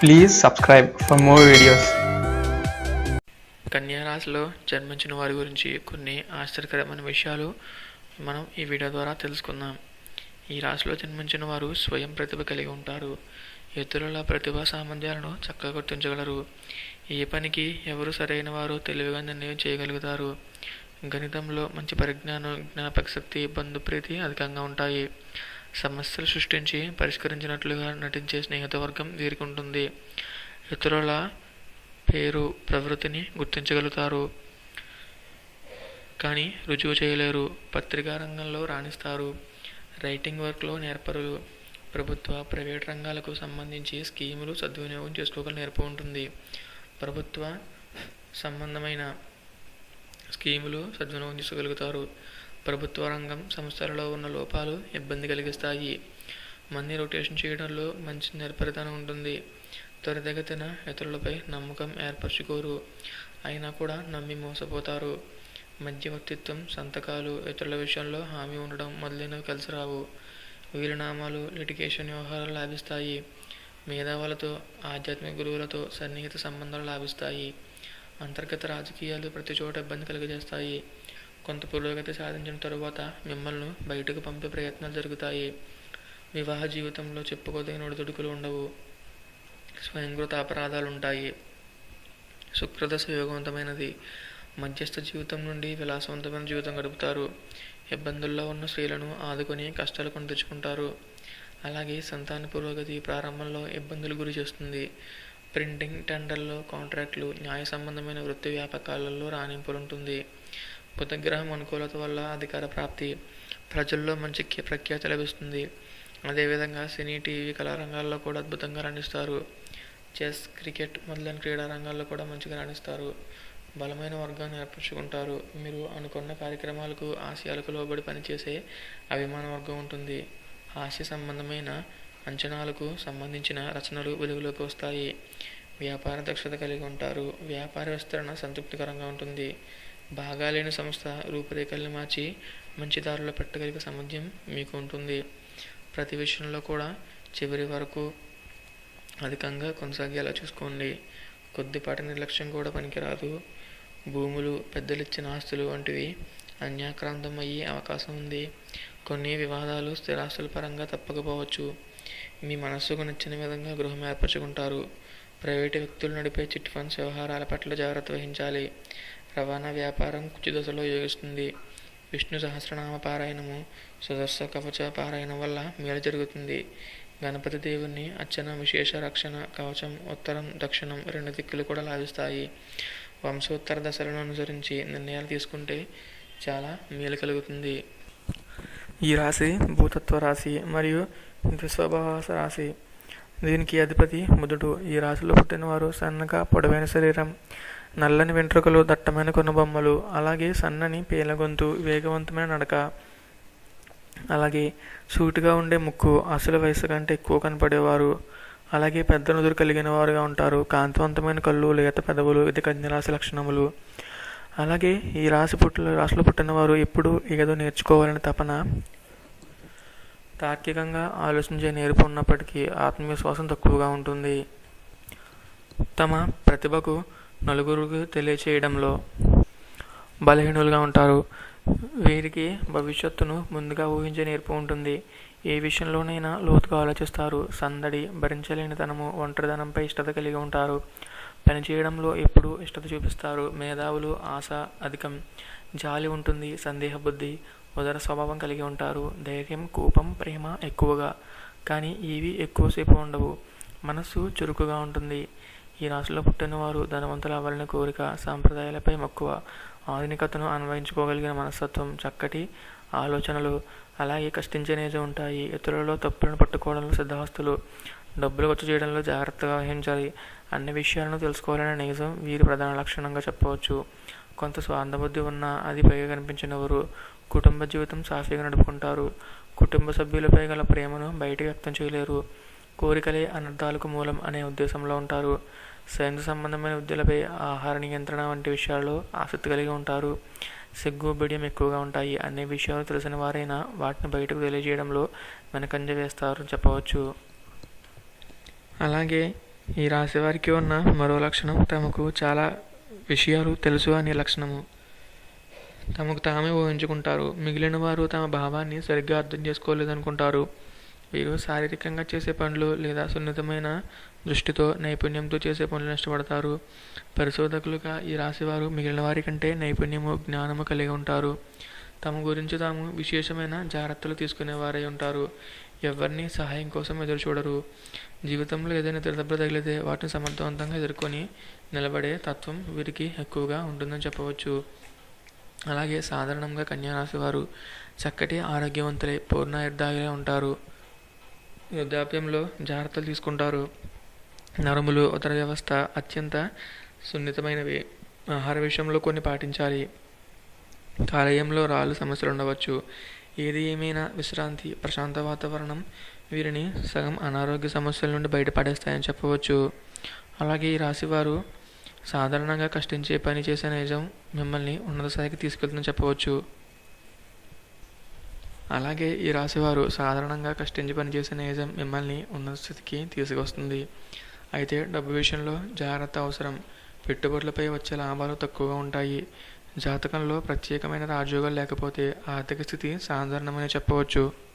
Please subscribe for more videos కన్యా రాశిలో జన్మించిన వారి గురించి కొన్ని ఆశ్చర్యకరమైన విషయాలు మనం ఈ వీడియో ద్వారా తెలుసుకుందాం. ఈ రాశిలో జన్మించిన వారు స్వయం ప్రతిభ కలిగి ఉంటారు. ఇతరుల ప్రతిభా సామర్థ్యాలను చక్కగా గుర్తించగలరు. ఏ పనికి ఎవరు సరైన వారు తెలివిగా నిర్ణయం చేయగలుగుతారు. గణితంలో మంచి పరిజ్ఞానం జ్ఞాపక శక్తి బంధుప్రీతి అధికంగా ఉంటాయి. సమస్యలు సృష్టించి పరిష్కరించినట్లుగా నటించే స్నేహితవర్గం వీరికి ఉంటుంది. ఇతరుల పేరు ప్రవృత్తిని గుర్తించగలుగుతారు. కానీ రుజువు చేయలేరు. పత్రికా రంగంలో రాణిస్తారు. రైటింగ్ వర్క్లో నేర్పరులు. ప్రభుత్వ ప్రైవేట్ రంగాలకు సంబంధించి స్కీములు సద్వినియోగం చేసుకోగల నేర్పు ఉంటుంది. ప్రభుత్వ సంబంధమైన స్కీములు సద్వినియోగం చేసుకోగలుగుతారు. ప్రభుత్వ రంగం సంస్థలలో ఉన్న లోపాలు ఇబ్బంది కలిగిస్తాయి. మనీ రొటేషన్ చేయడంలో మంచి నిర్భరతనం ఉంటుంది. త్వరితగతిన ఇతరులపై నమ్మకం ఏర్పరచుకోరు. అయినా కూడా నమ్మి మోసపోతారు. మధ్యవర్తిత్వం సంతకాలు ఇతరుల విషయంలో హామీ ఉండడం మొదలైనవి కలిసి రావు. వీరనామాలు లిటిగేషన్ వ్యవహారాలు లాభిస్తాయి. మేధావులతో ఆధ్యాత్మిక గురువులతో సన్నిహిత సంబంధాలు లాభిస్తాయి. అంతర్గత రాజకీయాలు ప్రతి చోట ఇబ్బంది కలిగజేస్తాయి. కొంత పురోగతి సాధించిన తరువాత మిమ్మల్ని బయటకు పంపే ప్రయత్నాలు జరుగుతాయి. వివాహ జీవితంలో చెప్పుకోదగిన ఒడిదుడుకులు ఉండవు. స్వయంకృత అపరాధాలు ఉంటాయి. శుక్రదశ యోగవంతమైనది మధ్యస్థ జీవితం నుండి విలాసవంతమైన జీవితం గడుపుతారు. ఇబ్బందుల్లో ఉన్న స్త్రీలను ఆదుకొని కష్టాలు కొని తెచ్చుకుంటారు అలాగే సంతాన పురోగతి ప్రారంభంలో ఇబ్బందులు గురి చేస్తుంది. ప్రింటింగ్ టెండర్లు కాంట్రాక్టులు న్యాయ సంబంధమైన వృత్తి వ్యాపకాలలో రాణింపులు ఉంటుంది బుధగ్రహం అనుకూలత వల్ల అధికార ప్రాప్తి ప్రజల్లో మంచి ప్రఖ్యాతి లభిస్తుంది. అదేవిధంగా సినీ టీవీ కళారంగాల్లో కూడా అద్భుతంగా రాణిస్తారు. చెస్ క్రికెట్ మొదలైన క్రీడా రంగాల్లో కూడా మంచిగా రాణిస్తారు. బలమైన వర్గాన్ని ఏర్పరచుకుంటారు. మీరు అనుకున్న కార్యక్రమాలకు ఆశయాలకు లోబడి పనిచేసే అభిమాన వర్గం ఉంటుంది. హాస్య సంబంధమైన అంచనాలకు సంబంధించిన రచనలు వెలుగులోకి వస్తాయి. వ్యాపార దక్షత కలిగి ఉంటారు. వ్యాపార విస్తరణ సంతృప్తికరంగా ఉంటుంది. బాగాలేని సంస్థ రూపురేఖల్ని మార్చి మంచి దారిలో పెట్టగలిగే సామర్థ్యం మీకు ఉంటుంది. ప్రతి విషయంలో కూడా చివరి వరకు అధికంగా కొనసాగేలా చూసుకోండి. కొద్దిపాటి నిర్లక్ష్యం కూడా పనికిరాదు. భూములు పెద్దలిచ్చిన ఆస్తులు వంటివి అన్యాక్రాంతం అయ్యే అవకాశం ఉంది. కొన్ని వివాదాలు స్థిరాస్తుల పరంగా తప్పకపోవచ్చు. మీ మనస్సుకు నచ్చిన విధంగా గృహం ఏర్పరచుకుంటారు. ప్రైవేటు వ్యక్తులు నడిపే చిట్ ఫండ్స్ వ్యవహారాల పట్ల జాగ్రత్త వహించాలి. రవాణా వ్యాపారం కుచిదశలో యోగిస్తుంది. విష్ణు సహస్రనామ పారాయణము సుదర్శ కవచ పారాయణం వల్ల మేలు జరుగుతుంది. గణపతి దేవుని అర్చన విశేష రక్షణ కవచం ఉత్తరం దక్షిణం రెండు దిక్కులు కూడా లాభిస్తాయి. వంశోత్తర దశలను అనుసరించి నిర్ణయాలు తీసుకుంటే చాలా మేలు కలుగుతుంది. ఈ రాశి భూతత్వ రాశి మరియు ద్విస్వభావాస రాశి. దీనికి అధిపతి బుధుడు. ఈ రాశిలో పుట్టినవారు సన్నగా పొడవైన శరీరం. నల్లని వెంట్రుకలు దట్టమైన కొనుబొమ్మలు అలాగే సన్నని పేలగొంతు వేగవంతమైన నడక. అలాగే సూటిగా ఉండే ముక్కు అసలు వయసు కంటే ఎక్కువ కనపడేవారు. అలాగే పెద్ద నుదురు కలిగిన వారుగా ఉంటారు. కాంతివంతమైన కళ్ళు లేత పెదవులు ఇది కన్యరాశి లక్షణములు. అలాగే ఈ రాశి పుట్టిన రాశిలో పుట్టిన వారు ఏదో నేర్చుకోవాలని తపన. తార్కికంగా ఆలోచించే నేర్పు ఉన్నప్పటికీ ఆత్మవిశ్వాసం తక్కువగా ఉంటుంది. తమ ప్రతిభకు నలుగురికి తెలియచేయడంలో బలహీనులుగా ఉంటారు. వీరికి భవిష్యత్తును ముందుగా ఊహించే నేర్పు ఉంటుంది. ఏ విషయంలోనైనా లోతుగా ఆలోచిస్తారు. సందడి భరించలేనితనము ఒంటరితనంపై ఇష్టత కలిగి ఉంటారు. పనిచేయడంలో ఎప్పుడూ ఇష్టత చూపిస్తారు. మేధావులు ఆశ అధికం. జాలి ఉంటుంది. సందేహ బుద్ధి ఉదర స్వభావం కలిగి ఉంటారు. ధైర్యం కోపం ప్రేమ ఎక్కువగా. కానీ ఇవి ఎక్కువసేపు ఉండవు. మనస్సు చురుకుగా ఉంటుంది. ఈ రాశిలో పుట్టిన వారు ధనవంతులు అవ్వాలనే కోరిక సాంప్రదాయాలపై మక్కువ ఆధునికతను అన్వయించుకోగలిగిన మనస్తత్వం చక్కటి ఆలోచనలు అలాగే కష్టించే నేజ ఉంటాయి. ఇతరులలో తప్పులను పట్టుకోవడంలో సిద్ధహస్తులు డబ్బులు ఖర్చు చేయడంలో జాగ్రత్తగా వహించాలి. అన్ని విషయాలను తెలుసుకోవాలనే నిజం వీరి ప్రధాన లక్షణంగా చెప్పవచ్చు. కొంత స్వార్థబుద్ధి ఉన్నా అది పైగా కనిపించినవారు కుటుంబ జీవితం సాఫీగా నడుపుకుంటారు. కుటుంబ సభ్యులపై గల ప్రేమను బయట వ్యక్తం చేయలేరు. కోరికలే అనర్థాలకు మూలం అనే ఉద్దేశంలో ఉంటారు. సైన్స్ సంబంధమైన విద్యలపై ఆహార నియంత్రణ వంటి విషయాల్లో ఆసక్తి కలిగి ఉంటారు. సిగ్గు బిడియం ఎక్కువగా ఉంటాయి. అన్ని విషయాలు తెలిసిన వారైనా వాటిని బయటకు తెలియజేయడంలో వెనకంజ వేస్తారు చెప్పవచ్చు. అలాగే ఈ రాశి వారికి ఉన్న మరో లక్షణం తమకు చాలా విషయాలు తెలుసు అనే లక్షణము. తమకు తామే ఊహించుకుంటారు. మిగిలిన వారు తమ భావాన్ని సరిగ్గా అర్థం చేసుకోలేదనుకుంటారు. వీరు శారీరకంగా చేసే పనులు లేదా సున్నితమైన దృష్టితో నైపుణ్యంతో చేసే పనులు నష్టపడతారు. పరిశోధకులుగా ఈ రాశివారు మిగిలిన వారి కంటే నైపుణ్యము జ్ఞానము కలిగి ఉంటారు. తమ గురించి తాము విశేషమైన జాగ్రత్తలు తీసుకునేవారై ఉంటారు. ఎవరిని సహాయం కోసం ఎదురు చూడరు. జీవితంలో ఏదైనా తిరదెబ్బ తగిలితే వాటిని సమర్థవంతంగా ఎదుర్కొని నిలబడే తత్వం వీరికి ఎక్కువగా ఉంటుందని చెప్పవచ్చు. అలాగే సాధారణంగా కన్యారాశి వారు చక్కటి ఆరోగ్యవంతులై పూర్ణాయుర్ధాయులై ఉంటారు. వృద్ధాప్యంలో జాగ్రత్తలు తీసుకుంటారు. నరములు ఉదర వ్యవస్థ అత్యంత సున్నితమైనవి. ఆహార విషయంలో కొన్ని పాటించాలి. కాలేయంలో రాళ్ళు సమస్యలు ఉండవచ్చు. ఏది ఏమైనా విశ్రాంతి ప్రశాంత వాతావరణం వీరిని సగం అనారోగ్య సమస్యల నుండి బయటపడేస్తాయని చెప్పవచ్చు. అలాగే ఈ రాశివారు సాధారణంగా కష్టించే పని చేసే నిజం మిమ్మల్ని ఉన్నత స్థాయికి తీసుకెళ్తుందని చెప్పవచ్చు. అలాగే ఈ రాశివారు సాధారణంగా కష్టించి పనిచేసే నిజం మిమ్మల్ని ఉన్నత స్థితికి తీసుకొస్తుంది అయితే డబ్బు విషయంలో జాగ్రత్త అవసరం. పెట్టుబడులపై వచ్చే లాభాలు తక్కువగా ఉంటాయి. జాతకంలో ప్రత్యేకమైన రాజయోగాలు లేకపోతే ఆర్థిక స్థితి సాధారణమని చెప్పవచ్చు.